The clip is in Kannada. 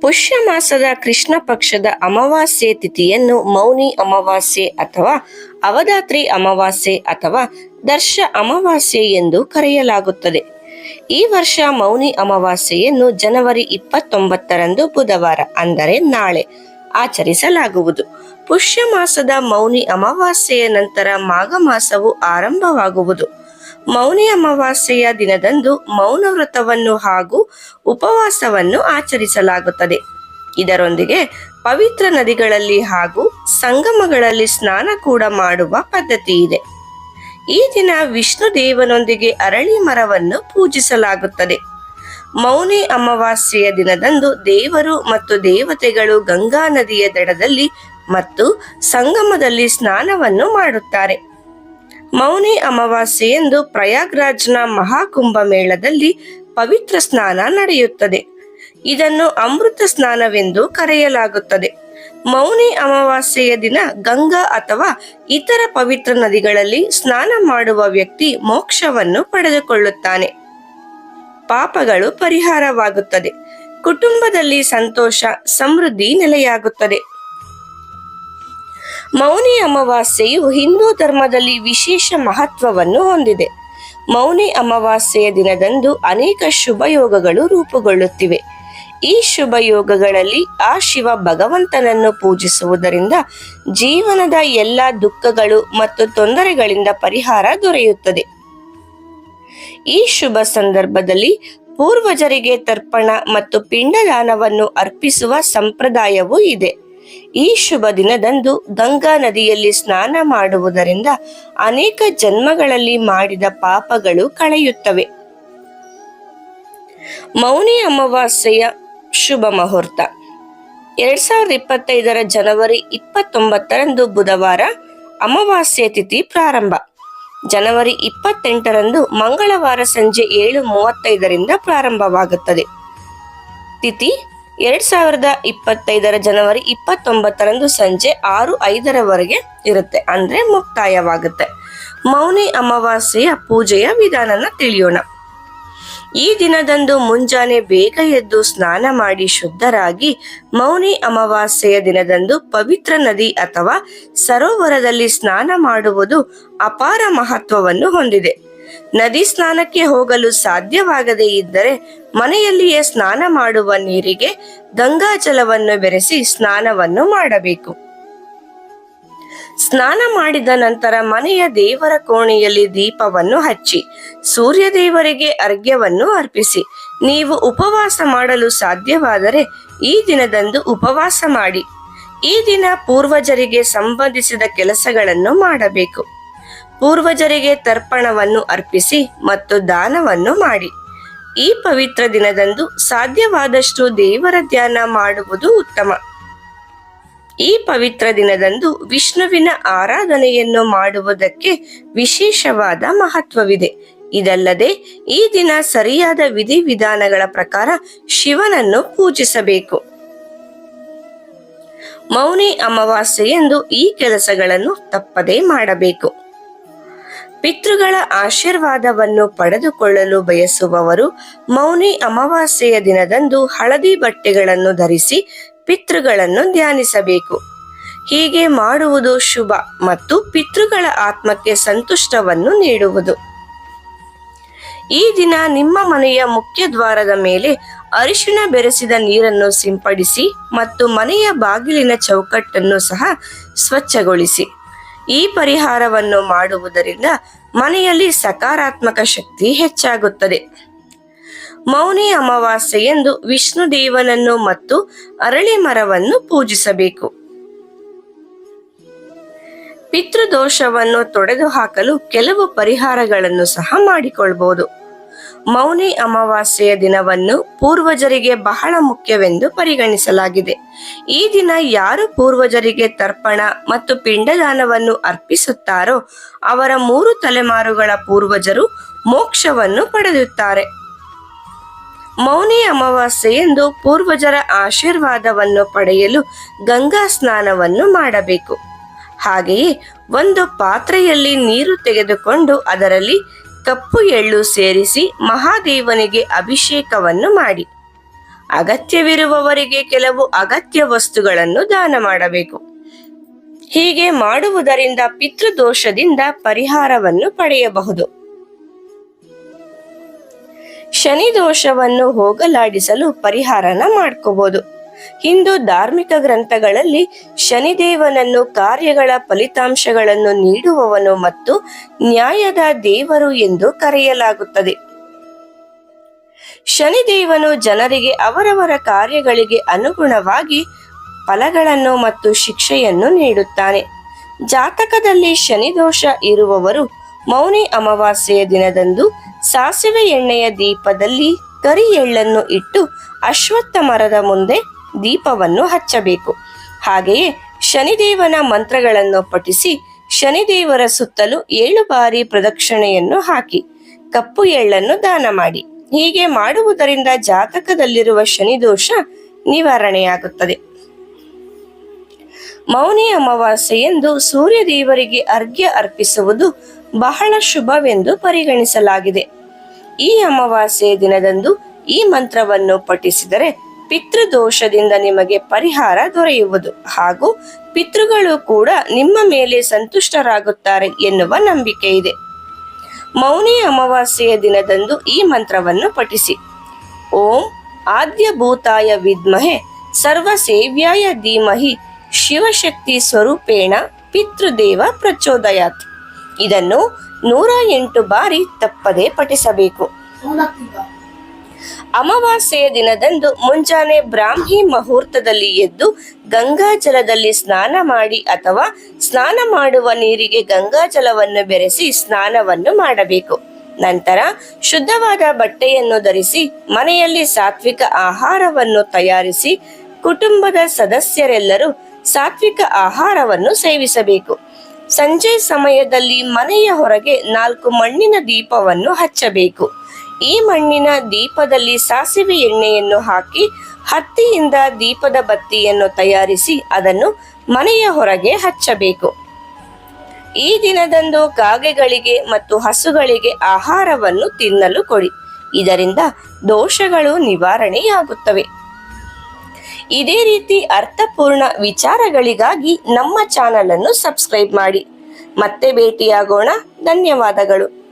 ಪುಷ್ಯ ಮಾಸದ ಕೃಷ್ಣ ಪಕ್ಷದ ಅಮಾವಾಸ್ಯೆ ತಿಥಿಯನ್ನು ಮೌನಿ ಅಮಾವಾಸ್ಯೆ ಅಥವಾ ಅವಧಾತ್ರಿ ಅಮಾವಾಸ್ಯೆ ಅಥವಾ ದರ್ಶ ಅಮಾವಾಸ್ಯೆ ಎಂದು ಕರೆಯಲಾಗುತ್ತದೆ. ಈ ವರ್ಷ ಮೌನಿ ಅಮಾವಾಸ್ಯೆಯನ್ನು ಜನವರಿ ಇಪ್ಪತ್ತೊಂಬತ್ತರಂದು ಬುಧವಾರ ಅಂದರೆ ನಾಳೆ ಆಚರಿಸಲಾಗುವುದು. ಪುಷ್ಯ ಮಾಸದ ಮೌನಿ ಅಮಾವಾಸ್ಯೆಯ ನಂತರ ಮಾಘ ಮಾಸವು ಆರಂಭವಾಗುವುದು. ಮೌನಿ ಅಮಾವಾಸ್ಯೆಯ ದಿನದಂದು ಮೌನ ವ್ರತವನ್ನು ಹಾಗೂ ಉಪವಾಸವನ್ನು ಆಚರಿಸಲಾಗುತ್ತದೆ. ಇದರೊಂದಿಗೆ ಪವಿತ್ರ ನದಿಗಳಲ್ಲಿ ಹಾಗೂ ಸಂಗಮಗಳಲ್ಲಿ ಸ್ನಾನ ಕೂಡ ಮಾಡುವ ಪದ್ಧತಿ ಇದೆ. ಈ ದಿನ ವಿಷ್ಣು ದೇವನೊಂದಿಗೆ ಅರಳಿ ಮರವನ್ನು ಪೂಜಿಸಲಾಗುತ್ತದೆ. ಮೌನಿ ಅಮಾವಾಸ್ಯೆಯ ದಿನದಂದು ದೇವರು ಮತ್ತು ದೇವತೆಗಳು ಗಂಗಾ ನದಿಯ ದಡದಲ್ಲಿ ಮತ್ತು ಸಂಗಮದಲ್ಲಿ ಸ್ನಾನವನ್ನು ಮಾಡುತ್ತಾರೆ. ಮೌನಿ ಅಮಾವಾಸ್ಯೆಯಂದು ಪ್ರಯಾಗ್ರಾಜ್ನ ಮಹಾಕುಂಭ ಮೇಳದಲ್ಲಿ ಪವಿತ್ರ ಸ್ನಾನ ನಡೆಯುತ್ತದೆ. ಇದನ್ನು ಅಮೃತ ಸ್ನಾನವೆಂದು ಕರೆಯಲಾಗುತ್ತದೆ. ಮೌನಿ ಅಮಾವಾಸ್ಯೆಯ ದಿನ ಗಂಗಾ ಅಥವಾ ಇತರ ಪವಿತ್ರ ನದಿಗಳಲ್ಲಿ ಸ್ನಾನ ಮಾಡುವ ವ್ಯಕ್ತಿ ಮೋಕ್ಷವನ್ನು ಪಡೆದುಕೊಳ್ಳುತ್ತಾನೆ. ಪಾಪಗಳು ಪರಿಹಾರವಾಗುತ್ತದೆ. ಕುಟುಂಬದಲ್ಲಿ ಸಂತೋಷ, ಸಮೃದ್ಧಿ ನೆಲೆಯಾಗುತ್ತದೆ. ಮೌನಿ ಅಮಾವಾಸ್ಯೆಯು ಹಿಂದೂ ಧರ್ಮದಲ್ಲಿ ವಿಶೇಷ ಮಹತ್ವವನ್ನು ಹೊಂದಿದೆ. ಮೌನಿ ಅಮಾವಾಸ್ಯೆಯ ದಿನದಂದು ಅನೇಕ ಶುಭಯೋಗಗಳು ರೂಪುಗೊಳ್ಳುತ್ತಿವೆ. ಈ ಶುಭ ಯೋಗಗಳಲ್ಲಿ ಆ ಶಿವ ಭಗವಂತನನ್ನು ಪೂಜಿಸುವುದರಿಂದ ಜೀವನದ ಎಲ್ಲ ದುಃಖಗಳು ಮತ್ತು ತೊಂದರೆಗಳಿಂದ ಪರಿಹಾರ ದೊರೆಯುತ್ತದೆ. ಈ ಶುಭ ಸಂದರ್ಭದಲ್ಲಿ ಪೂರ್ವಜರಿಗೆ ತರ್ಪಣ ಮತ್ತು ಪಿಂಡದಾನವನ್ನು ಅರ್ಪಿಸುವ ಸಂಪ್ರದಾಯವೂ ಇದೆ. ಈ ಶುಭ ದಿನದಂದು ಗಂಗಾ ನದಿಯಲ್ಲಿ ಸ್ನಾನ ಮಾಡುವುದರಿಂದ ಅನೇಕ ಜನ್ಮಗಳಲ್ಲಿ ಮಾಡಿದ ಪಾಪಗಳು ಕಳೆಯುತ್ತವೆ. ಮೌನಿ ಅಮಾವಾಸ್ಯೆಯ ಶುಭ ಮುಹೂರ್ತ. ಎರಡ್ ಸಾವಿರದ ಇಪ್ಪತ್ತೈದರ ಜನವರಿ ಇಪ್ಪತ್ತೊಂಬತ್ತರಂದು ಬುಧವಾರ ಅಮಾವಾಸ್ಯೆ ತಿಥಿ ಪ್ರಾರಂಭ. ಜನವರಿ ಇಪ್ಪತ್ತೆಂಟರಂದು ಮಂಗಳವಾರ ಸಂಜೆ ಏಳು ಮೂವತ್ತೈದರಿಂದ ಪ್ರಾರಂಭವಾಗುತ್ತದೆ. ತಿಥಿ ಎರಡ್ ಸಾವಿರದ ಇಪ್ಪತ್ತೈದರ ಜನವರಿ ಇಪ್ಪತ್ತೊಂಬತ್ತರಂದು ಸಂಜೆ ಆರು ಐದರವರೆಗೆ ಇರುತ್ತೆ. ಅಂದ್ರೆ ಮುಕ್ತಾಯವಾಗುತ್ತೆ. ಮೌನಿ ಅಮಾವಾಸ್ಯೆಯ ಪೂಜೆಯ ವಿಧಾನನ ತಿಳಿಯೋಣ. ಈ ದಿನದಂದು ಮುಂಜಾನೆ ಬೇಗ ಎದ್ದು ಸ್ನಾನ ಮಾಡಿ ಶುದ್ಧರಾಗಿ ಮೌನಿ ಅಮಾವಾಸ್ಯೆಯ ದಿನದಂದು ಪವಿತ್ರ ನದಿ ಅಥವಾ ಸರೋವರದಲ್ಲಿ ಸ್ನಾನ ಮಾಡುವುದು ಅಪಾರ ಮಹತ್ವವನ್ನು ಹೊಂದಿದೆ. ನದಿ ಸ್ನಾನಕ್ಕೆ ಹೋಗಲು ಸಾಧ್ಯವಾಗದೇ ಇದ್ದರೆ ಮನೆಯಲ್ಲಿಯೇ ಸ್ನಾನ ಮಾಡುವ ನೀರಿಗೆ ಗಂಗಾಜಲವನ್ನು ಬೆರೆಸಿ ಸ್ನಾನವನ್ನು ಮಾಡಬೇಕು. ಸ್ನಾನ ಮಾಡಿದ ನಂತರ ಮನೆಯ ದೇವರ ಕೋಣೆಯಲ್ಲಿ ದೀಪವನ್ನು ಹಚ್ಚಿ ಸೂರ್ಯ ದೇವರಿಗೆ ಅರ್ಘ್ಯವನ್ನು ಅರ್ಪಿಸಿ, ನೀವು ಉಪವಾಸ ಮಾಡಲು ಸಾಧ್ಯವಾದರೆ ಈ ದಿನದಂದು ಉಪವಾಸ ಮಾಡಿ, ಈ ದಿನ ಪೂರ್ವಜರಿಗೆ ಸಂಬಂಧಿಸಿದ ಕೆಲಸಗಳನ್ನು ಮಾಡಬೇಕು. ಪೂರ್ವಜರಿಗೆ ತರ್ಪಣವನ್ನು ಅರ್ಪಿಸಿ ಮತ್ತು ದಾನವನ್ನು ಮಾಡಿ. ಈ ಪವಿತ್ರ ದಿನದಂದು ಸಾಧ್ಯವಾದಷ್ಟು ದೇವರ ಧ್ಯಾನ ಮಾಡುವುದು ಉತ್ತಮ. ಈ ಪವಿತ್ರ ದಿನದಂದು ವಿಷ್ಣುವಿನ ಆರಾಧನೆಯನ್ನು ಮಾಡುವುದಕ್ಕೆ ವಿಶೇಷವಾದ ಮಹತ್ವವಿದೆ. ಇದಲ್ಲದೆ ಈ ದಿನ ಸರಿಯಾದ ವಿಧಿವಿಧಾನಗಳ ಪ್ರಕಾರ ಶಿವನನ್ನು ಪೂಜಿಸಬೇಕು. ಮೌನಿ ಅಮಾವಾಸ್ಯೆಯಂದು ಈ ಕೆಲಸಗಳನ್ನು ತಪ್ಪದೇ ಮಾಡಬೇಕು. ಪಿತೃಗಳ ಆಶೀರ್ವಾದವನ್ನು ಪಡೆದುಕೊಳ್ಳಲು ಬಯಸುವವರು ಮೌನಿ ಅಮಾವಾಸ್ಯೆಯ ದಿನದಂದು ಹಳದಿ ಬಟ್ಟೆಗಳನ್ನು ಧರಿಸಿ ಪಿತೃಗಳನ್ನು ಧ್ಯಾನಿಸಬೇಕು. ಹೀಗೆ ಮಾಡುವುದು ಶುಭ ಮತ್ತು ಪಿತೃಗಳ ಆತ್ಮಕ್ಕೆ ಸಂತುಷ್ಟವನ್ನು ನೀಡುವುದು. ಈ ದಿನ ನಿಮ್ಮ ಮನೆಯ ಮುಖ್ಯ ದ್ವಾರದ ಮೇಲೆ ಅರಿಶಿಣ ಬೆರೆಸಿದ ನೀರನ್ನು ಸಿಂಪಡಿಸಿ ಮತ್ತು ಮನೆಯ ಬಾಗಿಲಿನ ಚೌಕಟ್ಟನ್ನು ಸಹ ಸ್ವಚ್ಛಗೊಳಿಸಿ. ಈ ಪರಿಹಾರವನ್ನು ಮಾಡುವುದರಿಂದ ಮನೆಯಲ್ಲಿ ಸಕಾರಾತ್ಮಕ ಶಕ್ತಿ ಹೆಚ್ಚಾಗುತ್ತದೆ. ಮೌನಿ ಅಮಾವಾಸ್ಯೆಯಂದು ವಿಷ್ಣು ದೇವನನ್ನು ಮತ್ತು ಅರಳಿ ಮರವನ್ನು ಪೂಜಿಸಬೇಕು. ಪಿತೃದೋಷವನ್ನು ತೊಡೆದು ಹಾಕಲು ಕೆಲವು ಪರಿಹಾರಗಳನ್ನು ಸಹ ಮಾಡಿಕೊಳ್ಬಹುದು ಮೌನಿ ಅಮಾವಾಸ್ಯೆಯ ದಿನವನ್ನು ಪೂರ್ವಜರಿಗೆ ಬಹಳ ಮುಖ್ಯವೆಂದು ಪರಿಗಣಿಸಲಾಗಿದೆ. ಈ ದಿನ ಯಾರು ಪೂರ್ವಜರಿಗೆ ತರ್ಪಣ ಮತ್ತು ಪಿಂಡದಾನವನ್ನು ಅರ್ಪಿಸುತ್ತಾರೋ ಅವರ ಮೂರು ತಲೆಮಾರುಗಳ ಪೂರ್ವಜರು ಮೋಕ್ಷವನ್ನು ಪಡೆಯುತ್ತಾರೆ ಮೌನಿ ಅಮಾವಾಸ್ಯೆಯಂದು ಪೂರ್ವಜರ ಆಶೀರ್ವಾದವನ್ನು ಪಡೆಯಲು ಗಂಗಾ ಸ್ನಾನವನ್ನು ಮಾಡಬೇಕು. ಹಾಗೆಯೇ ಒಂದು ಪಾತ್ರೆಯಲ್ಲಿ ನೀರು ತೆಗೆದುಕೊಂಡು ಅದರಲ್ಲಿ ಕಪ್ಪು ಎಳ್ಳು ಸೇರಿಸಿ ಮಹಾದೇವನಿಗೆ ಅಭಿಷೇಕವನ್ನು ಮಾಡಿ. ಅಗತ್ಯವಿರುವವರಿಗೆ ಕೆಲವು ಅಗತ್ಯ ವಸ್ತುಗಳನ್ನು ದಾನ ಮಾಡಬೇಕು. ಹೀಗೆ ಮಾಡುವುದರಿಂದ ಪಿತೃದೋಷದಿಂದ ಪರಿಹಾರವನ್ನು ಪಡೆಯಬಹುದು. ಶನಿ ದೋಷವನ್ನು ಹೋಗಲಾಡಿಸಲು ಪರಿಹಾರನ ಮಾಡ್ಕೋಬಹುದು ಹಿಂದೂ ಧಾರ್ಮಿಕ ಗ್ರಂಥಗಳಲ್ಲಿ ಶನಿದೇವನನ್ನು ಕಾರ್ಯಗಳ ಫಲಿತಾಂಶಗಳನ್ನು ನೀಡುವವನು ಮತ್ತು ನ್ಯಾಯದ ದೇವರು ಎಂದು ಕರೆಯಲಾಗುತ್ತದೆ. ಶನಿದೇವನು ಜನರಿಗೆ ಅವರವರ ಕಾರ್ಯಗಳಿಗೆ ಅನುಗುಣವಾಗಿ ಫಲಗಳನ್ನು ಮತ್ತು ಶಿಕ್ಷೆಯನ್ನು ನೀಡುತ್ತಾನೆ. ಜಾತಕದಲ್ಲಿ ಶನಿದೋಷ ಇರುವವರು ಮೌನಿ ಅಮಾವಾಸ್ಯೆಯ ದಿನದಂದು ಸಾಸಿವೆ ಎಣ್ಣೆಯ ದೀಪದಲ್ಲಿ ಕರಿ ಎಳ್ಳನ್ನು ಇಟ್ಟು ಅಶ್ವತ್ಥ ಮರದ ಮುಂದೆ ದೀಪವನ್ನು ಹಚ್ಚಬೇಕು. ಹಾಗೆಯೇ ಶನಿದೇವನ ಮಂತ್ರಗಳನ್ನು ಪಠಿಸಿ ಶನಿದೇವರ ಸುತ್ತಲೂ ಏಳು ಬಾರಿ ಪ್ರದಕ್ಷಿಣೆಯನ್ನು ಹಾಕಿ, ಕಪ್ಪು ಎಳ್ಳನ್ನು ದಾನ ಮಾಡಿ. ಹೀಗೆ ಮಾಡುವುದರಿಂದ ಜಾತಕದಲ್ಲಿರುವ ಶನಿದೋಷ ನಿವಾರಣೆಯಾಗುತ್ತದೆ. ಮೌನಿ ಸೂರ್ಯ ದೇವರಿಗೆ ಅರ್ಘ್ಯ ಅರ್ಪಿಸುವುದು ಬಹಳ ಶುಭವೆಂದು ಪರಿಗಣಿಸಲಾಗಿದೆ. ಈ ಅಮಾವಾಸ್ಯೆಯ ದಿನದಂದು ಈ ಮಂತ್ರವನ್ನು ಪಠಿಸಿದರೆ ಪಿತೃದೋಷದಿಂದ ನಿಮಗೆ ಪರಿಹಾರ ದೊರೆಯುವುದು. ಹಾಗೂ ಪಿತೃಗಳು ಕೂಡ ನಿಮ್ಮ ಮೇಲೆ ಸಂತುಷ್ಟರಾಗುತ್ತಾರೆ ಎನ್ನುವ ನಂಬಿಕೆ ಇದೆ. ಮೌನಿ ಅಮಾವಾಸ್ಯೆಯ ದಿನದಂದು ಈ ಮಂತ್ರವನ್ನು ಪಠಿಸಿ. ಓಂ ಆದ್ಯಭೂತಾಯ ವಿದ್ಮಹೆ ಸರ್ವಸೇವ್ಯಾಯ ಧೀಮಹಿ ಶಿವಶಕ್ತಿ ಸ್ವರೂಪೇಣ ಪಿತೃದೇವ ಪ್ರಚೋದಯಾತ್. ಇದನ್ನು ನೂರ ಎಂಟು ಬಾರಿ ತಪ್ಪದೇ ಪಠಿಸಬೇಕು. ಅಮಾವಾಸ್ಯೆಯ ದಿನದಂದು ಮುಂಜಾನೆ ಬ್ರಾಹ್ಮಿ ಮುಹೂರ್ತದಲ್ಲಿ ಎದ್ದು ಗಂಗಾ ಜಲದಲ್ಲಿ ಸ್ನಾನ ಮಾಡಿ ಅಥವಾ ಸ್ನಾನ ಮಾಡುವ ನೀರಿಗೆ ಗಂಗಾ ಜಲವನ್ನು ಬೆರೆಸಿ ಸ್ನಾನವನ್ನು ಮಾಡಬೇಕು. ನಂತರ ಶುದ್ಧವಾದ ಬಟ್ಟೆಯನ್ನು ಧರಿಸಿ ಮನೆಯಲ್ಲಿ ಸಾತ್ವಿಕ ಆಹಾರವನ್ನು ತಯಾರಿಸಿ ಕುಟುಂಬದ ಸದಸ್ಯರೆಲ್ಲರೂ ಸಾತ್ವಿಕ ಆಹಾರವನ್ನು ಸೇವಿಸಬೇಕು. ಸಂಜೆ ಸಮಯದಲ್ಲಿ ಮನೆಯ ಹೊರಗೆ ನಾಲ್ಕು ಮಣ್ಣಿನ ದೀಪವನ್ನು ಹಚ್ಚಬೇಕು. ಈ ಮಣ್ಣಿನ ದೀಪದಲ್ಲಿ ಸಾಸಿವೆ ಎಣ್ಣೆಯನ್ನು ಹಾಕಿ ಹತ್ತಿಯಿಂದ ದೀಪದ ಬತ್ತಿಯನ್ನು ತಯಾರಿಸಿ ಅದನ್ನು ಮನೆಯ ಹೊರಗೆ ಹಚ್ಚಬೇಕು. ಈ ದಿನದಂದು ಕಾಗೆಗಳಿಗೆ ಮತ್ತು ಹಸುಗಳಿಗೆ ಆಹಾರವನ್ನು ತಿನ್ನಲು ಕೊಡಿ. ಇದರಿಂದ ದೋಷಗಳು ನಿವಾರಣೆಯಾಗುತ್ತವೆ. ಇದೇ ರೀತಿ ಅರ್ಥಪೂರ್ಣ ವಿಚಾರಗಳಿಗಾಗಿ ನಮ್ಮ ಚಾನಲ್ ಅನ್ನು ಸಬ್ಸ್ಕ್ರೈಬ್ ಮಾಡಿ. ಮತ್ತೆ ಭೇಟಿಯಾಗೋಣ. ಧನ್ಯವಾದಗಳು.